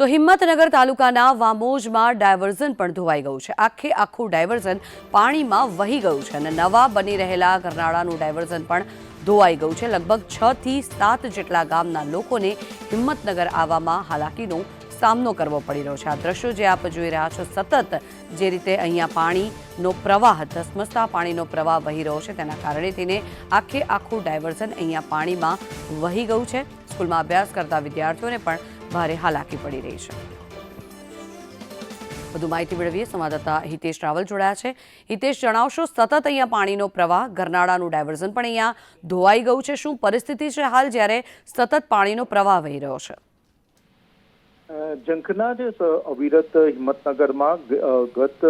તો હિંમતનગર તાલુકાના વામોજમાં ડાયવર્ઝન પણ ધોવાઈ ગયું છે. આખે આખું ડાયવર્ઝન પાણીમાં વહી ગયું છે અને નવા બની રહેલા ગરનાળાનું ડાયવર્ઝન પણ ધોવાઈ ગયું છે. લગભગ છ થી સાત જેટલા ગામના લોકોને હિંમતનગર આવવામાં હાલાકીનો સામનો કરવો પડી રહ્યો છે. આ દ્રશ્યો જે આપ જોઈ રહ્યા છો સતત જે રીતે અહીંયા પાણીનો પ્રવાહ, ધસમસતા પાણીનો પ્રવાહ વહી રહ્યો છે, તેના કારણે થઈને આખે આખું ડાયવર્ઝન અહીંયા પાણીમાં વહી ગયું છે. સ્કૂલમાં અભ્યાસ કરતા વિદ્યાર્થીઓને પણ ભારે હાલાકી પડી રહી છે. વધુ માહિતી મેળવીએ. સંવાદદાતા હિતેશ રાવલ જોડાયા છે. હિતેશ, જણાવશો, સતત અહીંયા પાણીનો પ્રવાહ, ગરનાળાનું ડાયવર્ઝન પણ અહીંયા ધોવાઈ ગયું છે. શું પરિસ્થિતિ છે હાલ જ્યારે સતત પાણીનો પ્રવાહ વહી રહ્યો છે? જંખના જે અવિરત હિંમતનગરમાં ગત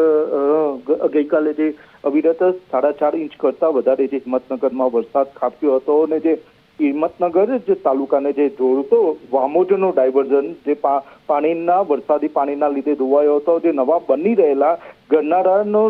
ગઈકાલે જે અવિરત સાડા ચાર ઇંચ કરતા વધારે જે હિંમતનગરમાં વરસાદ ખાબક્યો હતો અને જે હિંમતનગર જે તાલુકાને જે જોડતો વામોજનો ડાયવર્ઝન જે પાણીના, વરસાદી પાણીના લીધે ધોવાયો હતો, જે નવા બની રહેલા ગરનાળાનો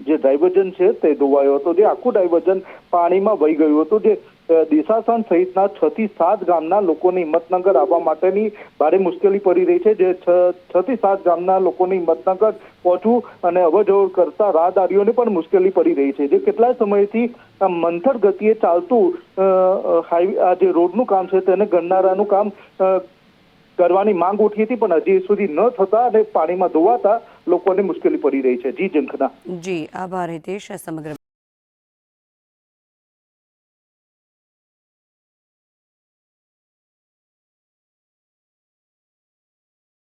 જે ડાયવર્ઝન છે તે ધોવાયો હતો, જે આખું ડાયવર્ઝન પાણીમાં વહી ગયું હતું, જે દિશાસન સહિતના છ થી સાત ગામના લોકોને હિંમતનગર આવવા માટેની ભારે મુશ્કેલી પડી રહી છે, જે છ થી સાત ગામના લોકોને હિંમતનગર પહોંચવું અને અવરજવર કરતા રાહદારીઓને પણ મુશ્કેલી પડી રહી છે. જે કેટલાય સમયથી મંથર ગતિએ ચાલતું હાઈવે આ જે રોડનું કામ છે તેને ગણનારાનું કામ કરવાની માંગ ઉઠી હતી, પણ હજી સુધી ન થતા અને પાણીમાં ધોવાતા લોકોને મુશ્કેલી પડી રહી છે. જી જંખના જી, આભાર હિતેશ સમગ્ર